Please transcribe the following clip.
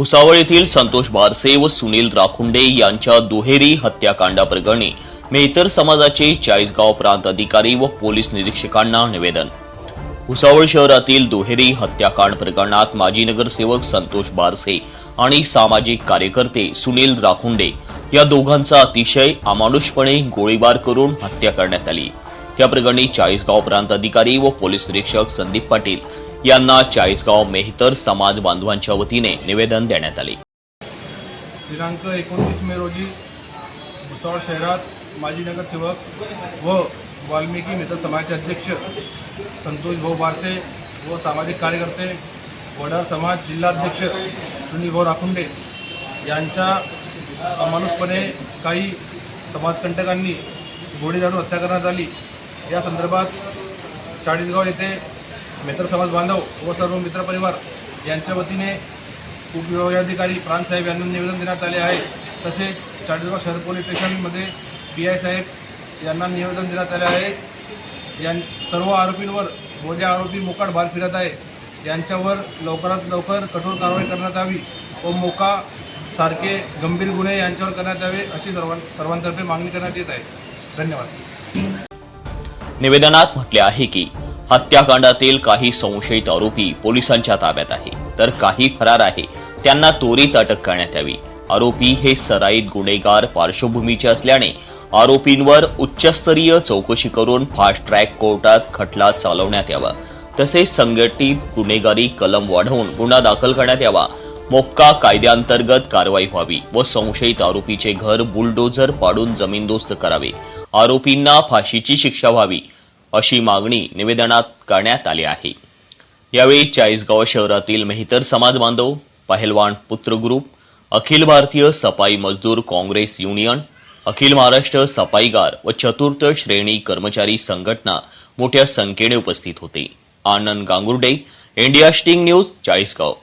भुसावळ येथील संतोष बारसे व सुनील राखुंडे यांच्या दुहेरी हत्याकांडाप्रकरणी मेहतर समाजाचे चाळीसगाव प्रांत अधिकारी व पोलीस निरीक्षकांना निवेदन. भुसावळ शहरातील दुहेरी हत्याकांड प्रकरणात माजी नगरसेवक संतोष बारसे आणि सामाजिक कार्यकर्ते सुनील राखुंडे या दोघांचा अतिशय अमानुषपणे गोळीबार करून हत्या करण्यात आली. त्या प्रकरणी चाळीसगाव प्रांत अधिकारी व पोलीस निरीक्षक संदीप पाटील यांना चाळीसगाव मेहतर समाज बांधवांच्या वतीने निवेदन देण्यात आले. दिनांक एकोणतीस मे रोजी भुसावळ शहरात माजी नगरसेवक व वाल्मिकी मित्र समाजाचे अध्यक्ष संतोष भाऊ बारसे व सामाजिक कार्यकर्ते वडार समाज जिल्हाध्यक्ष सुनील भाऊ राखुंडे यांच्या अमानुषपणे काही समाजकंटकांनी गोळी झाडून हत्या करण्यात आली. या संदर्भात चाळीसगाव येथे मित्र समाज बांधव व सर्व मित्रपरिवार यांच्या वतीने उपविभागाधिकारी प्रांत साहेब यांना निवेदन देण्यात आले आहे. तसेच चाळीसगाव शहर पोलीस स्टेशनमध्ये पी आय साहेब यांना निवेदन देण्यात आले आहे. यां सर्व आरोपींवर व जे आरोपी मोकाट बाहेर फिरत आहे. यांच्यावर लवकरात लवकर कठोर कारवाई करण्यात यावी व मोका सारखे गंभीर गुन्हे यांच्यावर करण्यात यावे अशी सर्वां सर्वांतर्फे मागणी करण्यात येत आहे. धन्यवाद. निवेदनात म्हटले आहे की हत्याकांडातील काही संशयित आरोपी पोलिसांच्या ताब्यात आहे. तर काही फरार आहे त्यांना त्वरित अटक करण्यात यावी. आरोपी हे सराईत गुन्हेगार पार्श्वभूमीचे असल्याने आरोपींवर उच्चस्तरीय चौकशी करून फास्ट ट्रॅक कोर्टात खटला चालवण्यात यावा. तसेच संघटित गुन्हेगारी कलम वाढवून गुन्हा दाखल करण्यात यावा. मोक्का कायद्याअंतर्गत कारवाई व्हावी व संशयित आरोपीचे घर बुलडोझर पाडून जमीनदोस्त करावे. आरोपींना फाशीची शिक्षा व्हावी. अशी मागणी निवेदनात करण्यात आली आहे. यावेळी चाळीसगाव शहरातील मेहतर समाज बांधव पहलवान पुत्र ग्रुप अखिल भारतीय सफाई मजदूर काँग्रेस युनियन अखिल महाराष्ट्र सफाईगार व चतुर्थ श्रेणी कर्मचारी संघटना मोठ्या संख्येने उपस्थित होते. Anand Gangurde India sting news Chalisgaon.